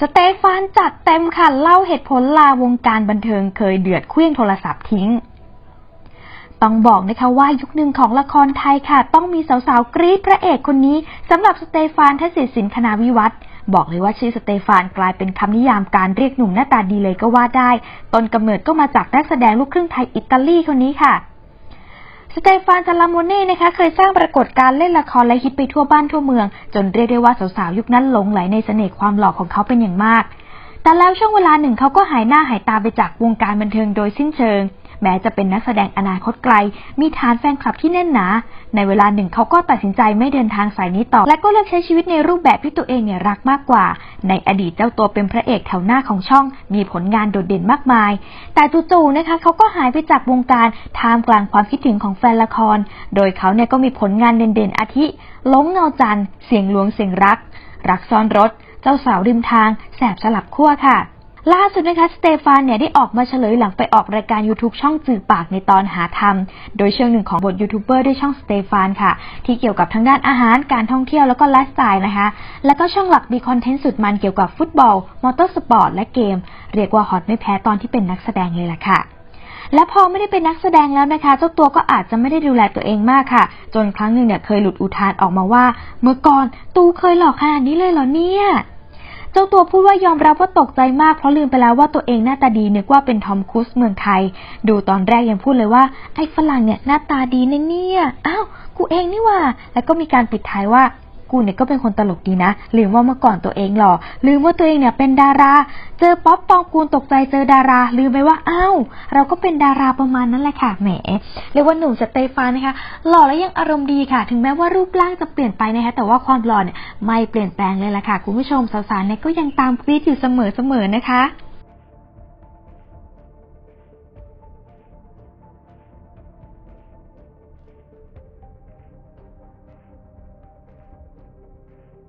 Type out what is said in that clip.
สเตฟานจัดเต็มค่ะเล่าเหตุผลลาวงการบันเทิงเคยเดือดเคลื่องโทรศัพท์ทิ้ง ต้องบอกนะคะว่ายุคหนึ่งของละครไทยค่ะ ต้องมีสาวๆ กรี๊ดพระเอกคนนี้สำหรับสเตฟานทศิษย์สินคณาวิวัฒน์บอกเลยว่าชื่อสเตฟานกลายเป็นคำนิยามการเรียกหนุ่มหน้าตาดีเลยก็ว่าได้ ต้นกำเนิดก็มาจากนักแสดงลูกครึ่งไทยอิตาลีคนนี้ค่ะ สเตฟานซาลาโมเน่นะคะเคยสร้างปรากฏการณ์เล่นละครและฮิตไปทั่วบ้านทั่วเมือง จนเรียกได้ว่าสาวๆยุคนั้นหลงไหลในเสน่ห์ความหล่อของเขาเป็นอย่างมาก แต่แล้วช่วงเวลาหนึ่งเขาก็หายหน้าหายตาไปจากวงการบันเทิงโดยสิ้นเชิง แม้จะเป็นนักแสดงอนาคตไกล มีฐานแฟนคลับที่แน่นหนา ในเวลาหนึ่งเขาก็ตัดสินใจไม่เดินทางสายนี้ต่อ และก็เลือกใช้ชีวิตในรูปแบบที่ตัวเองเนี่ยรักมากกว่า ในอดีตเจ้าตัวเป็นพระเอกแถวหน้าของช่อง มีผลงานโดดเด่นมากมาย แต่จู่ๆนะคะเขาก็หายไปจากวงการท่ามกลางความคิดถึงของแฟนละคร โดยเขาเนี่ยก็มีผลงานเด่นๆอาทิล้มเงาจันทร์เสียงหลวงเสียงรัก รักซ้อนรถ เจ้าสาวริมทาง แสบสลับขั้วค่ะ ล่าสุดนะคะสเตฟานเนี่ยได้ออกมาเฉลยหลังไปออกรายการ YouTube ช่องจือปากในตอนหาธรรม โดยเชิงหนึ่งของบทยูทูบเบอร์ด้วยช่องสเตฟานค่ะ ที่เกี่ยวกับทั้งด้านอาหารการท่องเที่ยวแล้วก็ไลฟ์สไตล์นะคะ แล้วก็ช่องหลักมีคอนเทนต์สุดมันเกี่ยวกับฟุตบอล มอเตอร์สปอร์ตและเกม เรียกว่าฮอตไม่แพ้ตอนที่เป็นนักแสดงเลยล่ะค่ะและพอไม่ได้เป็นนักแสดงแล้วนะคะ เจ้าตัวก็อาจจะไม่ได้ดูแลตัวเองมากค่ะ จนครั้งหนึ่งเนี่ยเคยหลุดอุทานออกมาว่า เมื่อก่อนตูเคยหลอกขนาดนี้เลยเหรอเนี่ย เจ้าตัวพูดว่ายอมรับว่าตกใจมากเพราะลืมไปแล้วว่าตัวเองหน้าตาดีนึกว่าเป็นทอมครูซเมืองไทย ดูตอนแรกยังพูดเลยว่า ไอ้ฝรั่งเนี่ยหน้าตาดีนะเนี่ย อ้าว กูเองนี่ว่า แล้วก็มีการปิดท้ายว่า กูเนี่ยก็เป็นคนตลกดีนะ ลืมว่าเมื่อก่อนตัวเองหล่อ ลืมว่าตัวเองเนี่ยเป็นดารา เจอป๊อปปองกูลตกใจเจอดารา ลืมไปว่าอ้าวเราก็เป็นดาราประมาณนั้นแหละค่ะ แหม เรียกว่าหนุ่มสเตฟานนะคะ หล่อและยังอารมณ์ดีค่ะ ถึงแม้ว่ารูปร่างจะเปลี่ยนไปนะคะ แต่ว่าความหล่อเนี่ยไม่เปลี่ยนแปลงเลยล่ะค่ะ คุณผู้ชมสาวๆเนี่ยก็ยังตามกรี๊ดอยู่เสมอๆนะคะ